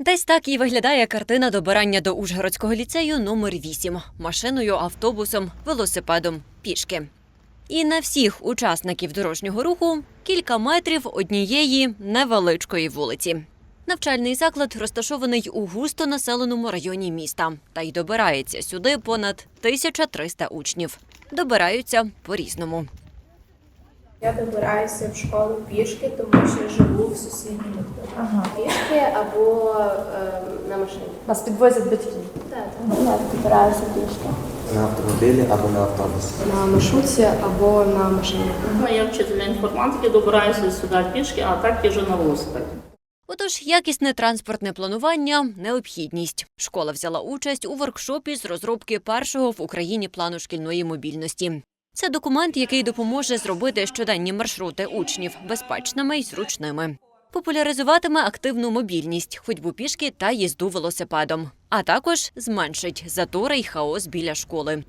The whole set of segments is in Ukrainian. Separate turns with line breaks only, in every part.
Десь так і виглядає картина добирання до Ужгородського ліцею номер 8 машиною, автобусом, велосипедом, пішки. І на всіх учасників дорожнього руху кілька метрів однієї невеличкої вулиці. Навчальний заклад розташований у густо населеному районі міста, та й добирається сюди понад 1300 учнів. Добираються по-різному.
Я добираюся в школу пішки, тому що живу в сусідньому
Ага.
пішки або е, на машині.
Вас підвозять батьки.
Так,
Я збираюся пішки.
На автомобілі або на автобусі.
на маршрутці або на машині.
Я вчителя інформатики, добираюся сюди пішки, а так їжджу на велосипеді.
Отож, якісне транспортне планування необхідність. Школа взяла участь у воркшопі з розробки першого в Україні плану шкільної мобільності. Це документ, який допоможе зробити щоденні маршрути учнів безпечними й зручними. Популяризуватиме активну мобільність, ходьбу пішки та їзду велосипедом, а також зменшить затори й хаос біля школи.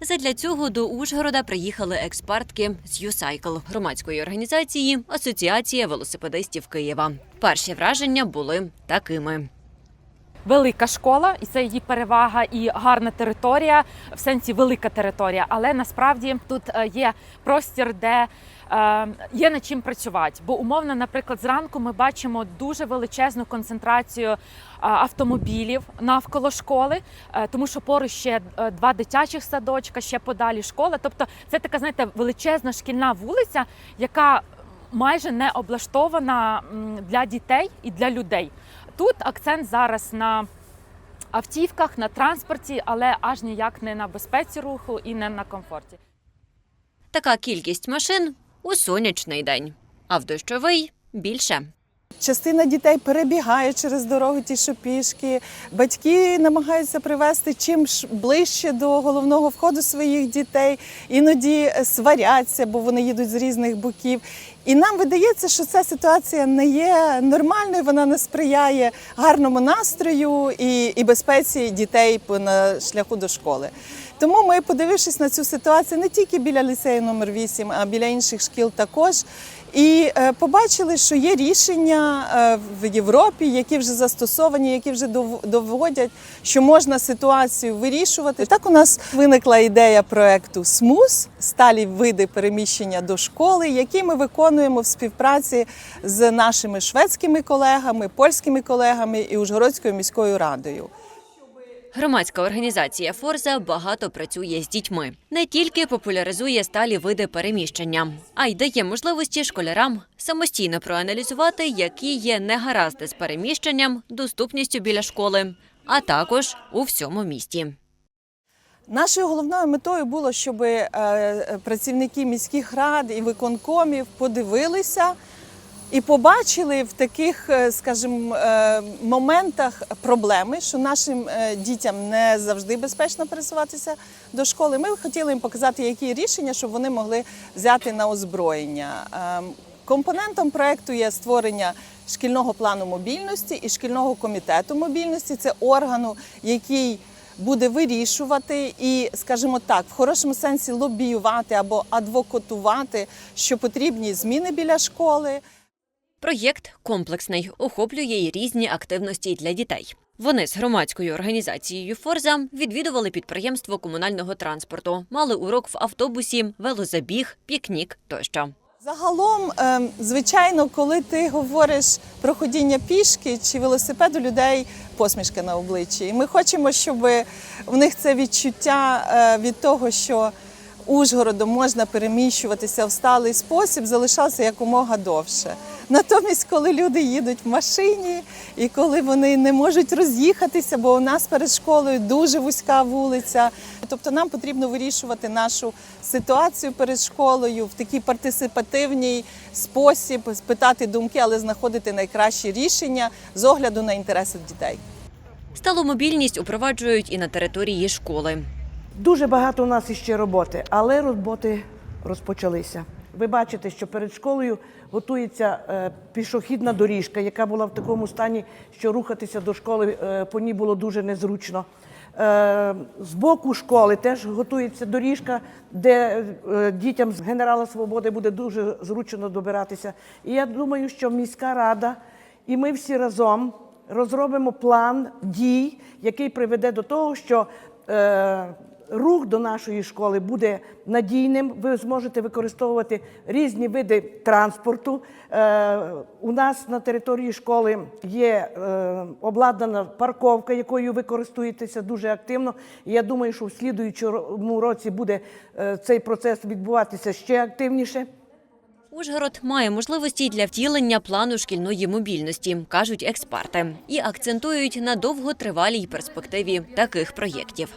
Задля цього до Ужгорода приїхали експертки з «Юсайкл» – громадської організації Асоціація велосипедистів Києва. Перші враження були такими.
Велика школа, і це її перевага, і гарна територія, в сенсі велика територія. Але насправді тут е, є простір, де е, є над чим працювати. Бо умовно, наприклад, зранку ми бачимо дуже величезну концентрацію е, автомобілів навколо школи, тому що поруч ще два дитячих садочка, ще подалі школа. Тобто, це така, знаєте, величезна шкільна вулиця, яка майже не облаштована для дітей і для людей. Тут акцент зараз на автівках, на транспорті, але аж ніяк не на безпеці руху і не на комфорті.
Така кількість машин у сонячний день, а в дощовий більше.
Частина дітей перебігає через дорогу ті, що пішки. Батьки намагаються привести чим ближче до головного входу своїх дітей. Іноді сваряться, бо вони їдуть з різних боків. І нам видається, що ця ситуація не є нормальною, вона не сприяє гарному настрою і, і безпеці дітей на шляху до школи. Тому ми, подивившись на цю ситуацію, не тільки біля ліцею номер 8, а біля інших шкіл також. І е, побачили, що є рішення е, в Європі, які вже застосовані, які вже доводять, що можна ситуацію вирішувати. Так у нас виникла ідея проекту СМУС сталі види переміщення до школи, які ми виконуємо в співпраці з нашими шведськими колегами, польськими колегами і Ужгородською міською радою.
Громадська організація Форза багато працює з дітьми. Не тільки популяризує сталі види переміщення, а й дає можливості школярам самостійно проаналізувати, які є негаразди з переміщенням, доступністю біля школи, а також у всьому місті.
Нашою головною метою було, щоб е, працівники міських рад і виконкомів подивилися і побачили в таких, е, скажімо, е, моментах проблеми, що нашим дітям не завжди безпечно пересуватися до школи. Ми хотіли їм показати, які рішення, щоб вони могли взяти на озброєння. Ем, Компонентом проекту є створення шкільного плану мобільності і шкільного комітету мобільності. Це органу, який буде вирішувати і, скажімо так, в хорошому сенсі лобіювати або адвокатувати, що потрібні зміни біля школи.
Проєкт комплексний, охоплює й різні активності для дітей. Вони з громадською організацією Форза відвідували підприємство комунального транспорту, мали урок в автобусі, велозабіг, пікнік тощо.
Загалом, ем, звичайно, коли ти говориш про ходіння пішки чи велосипед, у людей посмішка на обличчі. І ми хочемо, щоб в них це відчуття е, від того, що Ужгородом можна переміщуватися в сталий спосіб, залишався якомога довше. Натомість, коли люди їдуть в машині і коли вони не можуть роз'їхатися, бо у нас перед школою дуже вузька вулиця. Тобто нам потрібно вирішувати нашу ситуацію перед школою в такий партисипативний спосіб, спитати думки, але знаходити найкращі рішення з огляду на інтереси дітей.
Сталу мобільність упроваджують і на території школи.
Дуже багато у нас іще роботи, але роботи розпочалися. Ви бачите, що перед школою готується е, пішохідна доріжка, яка була в такому стані, що рухатися до школи е, по ній було дуже незручно. Е, з боку школи теж готується доріжка, де дітям з генерала Свободи буде дуже зручно добиратися. І я думаю, що міська рада і ми всі разом розробимо план дій, який приведе до того, що е, рух до нашої школи буде надійним. Ви зможете використовувати різні види транспорту. Е, у нас на території школи є е, обладнана парковка, якою ви користуєтеся дуже активно. І я думаю, що в слідуючому році буде е, цей процес відбуватися ще активніше.
Ужгород має можливості для втілення плану шкільної мобільності, кажуть експерти, і акцентують на довготривалій перспективі таких проєктів.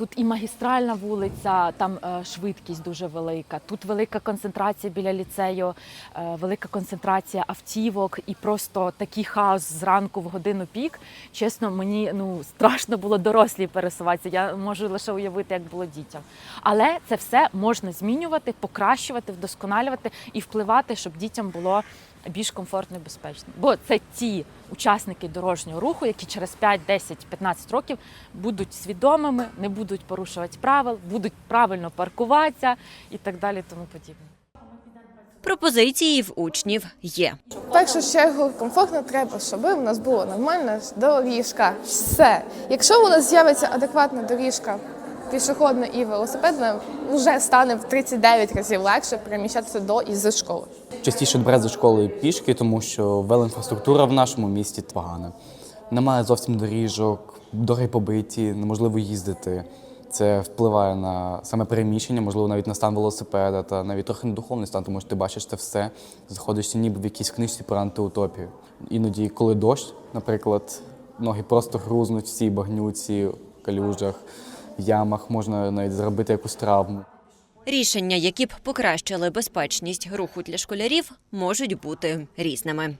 Тут і магістральна вулиця, там е, швидкість дуже велика. Тут велика концентрація біля ліцею, е, велика концентрація автівок і просто такий хаос зранку в годину пік. Чесно, мені ну страшно було дорослі пересуватися. Я можу лише уявити, як було дітям. Але це все можна змінювати, покращувати, вдосконалювати і впливати, щоб дітям було більш комфортно і безпечно. Бо це ті учасники дорожнього руху, які через 5, 10, 15 років будуть свідомими, не будуть порушувати правил, будуть правильно паркуватися і так далі. Тому подібне.
Пропозиції в учнів є.
В першу чергу комфортно треба, щоб у нас була нормальна доріжка. Все. Якщо у нас з'явиться адекватна доріжка пішохідна і велосипедна, вже стане в 39 разів легше переміщатися до і з школи.
Частіше бере за школою пішки, тому що велоінфраструктура в нашому місті погана. Немає зовсім доріжок, дороги побиті, неможливо їздити. Це впливає на саме переміщення, можливо, навіть на стан велосипеда та навіть трохи на духовний стан, тому що ти бачиш це все, знаходишся ніби в якійсь книжці про антиутопію. Іноді, коли дощ, наприклад, ноги просто грузнуть в цій багнюці, калюжах, ямах, можна навіть зробити якусь травму.
Рішення, які б покращили безпечність руху для школярів, можуть бути різними.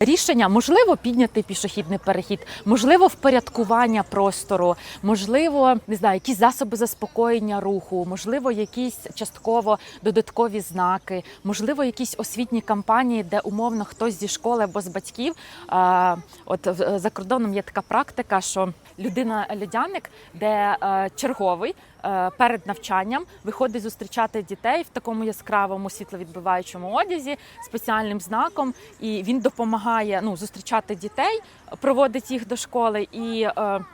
Рішення можливо підняти пішохідний перехід, можливо, впорядкування простору, можливо, не знаю, якісь засоби заспокоєння руху, можливо, якісь частково додаткові знаки, можливо, якісь освітні кампанії, де умовно хтось зі школи або з батьків. А, от за кордоном є така практика, що людина льодяник, де е, черговий. Е, Перед навчанням виходить зустрічати дітей в такому яскравому світловідбиваючому одязі спеціальним знаком, і він допомагає ну, зустрічати дітей, проводить їх до школи і. Е,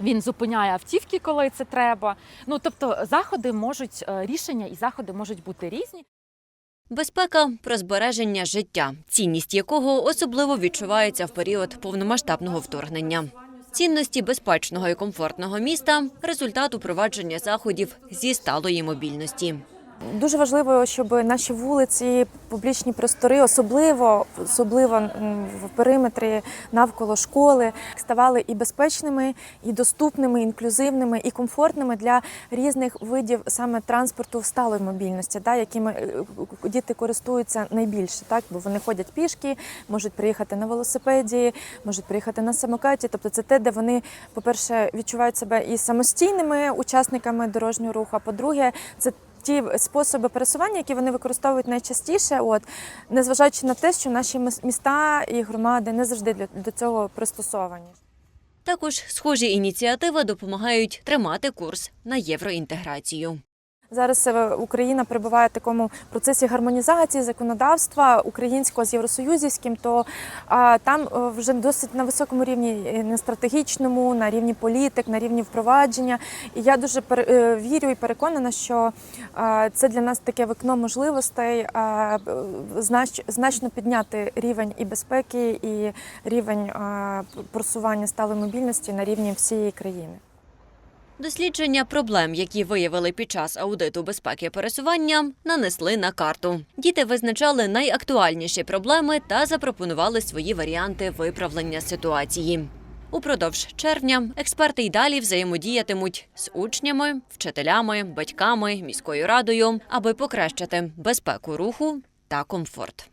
він зупиняє автівки, коли це треба. Ну тобто, заходи можуть е, рішення і заходи можуть бути різні.
Безпека про збереження життя, цінність якого особливо відчувається в період повномасштабного вторгнення. Цінності безпечного і комфортного міста результат упровадження заходів зі сталої мобільності.
Дуже важливо, щоб наші вулиці, публічні простори, особливо особливо в периметрі навколо школи, ставали і безпечними, і доступними, і інклюзивними, і комфортними для різних видів саме транспорту сталої мобільності, да, якими е, діти користуються найбільше, так бо вони ходять пішки, можуть приїхати на велосипеді, можуть приїхати на самокаті. Тобто, це те, де вони, по-перше, відчувають себе і самостійними учасниками дорожнього руху. А по-друге, це ті способи пересування, які вони використовують найчастіше, от незважаючи на те, що наші міс- міста і громади не завжди для до цього пристосовані.
Також схожі ініціативи допомагають тримати курс на євроінтеграцію.
Зараз е, Україна перебуває в такому процесі гармонізації законодавства українського з євросоюзівським, то а, там е, вже досить на високому рівні е, на стратегічному, на рівні політик, на рівні впровадження. І я дуже пер- вірю і переконана, що а, це для нас таке вікно можливостей а, знач- значно підняти рівень і безпеки, і рівень а, просування сталої мобільності на рівні всієї країни.
Дослідження проблем, які виявили під час аудиту безпеки пересування, нанесли на карту. Діти визначали найактуальніші проблеми та запропонували свої варіанти виправлення ситуації. Упродовж червня експерти й далі взаємодіятимуть з учнями, вчителями, батьками, міською радою, аби покращити безпеку руху та комфорт.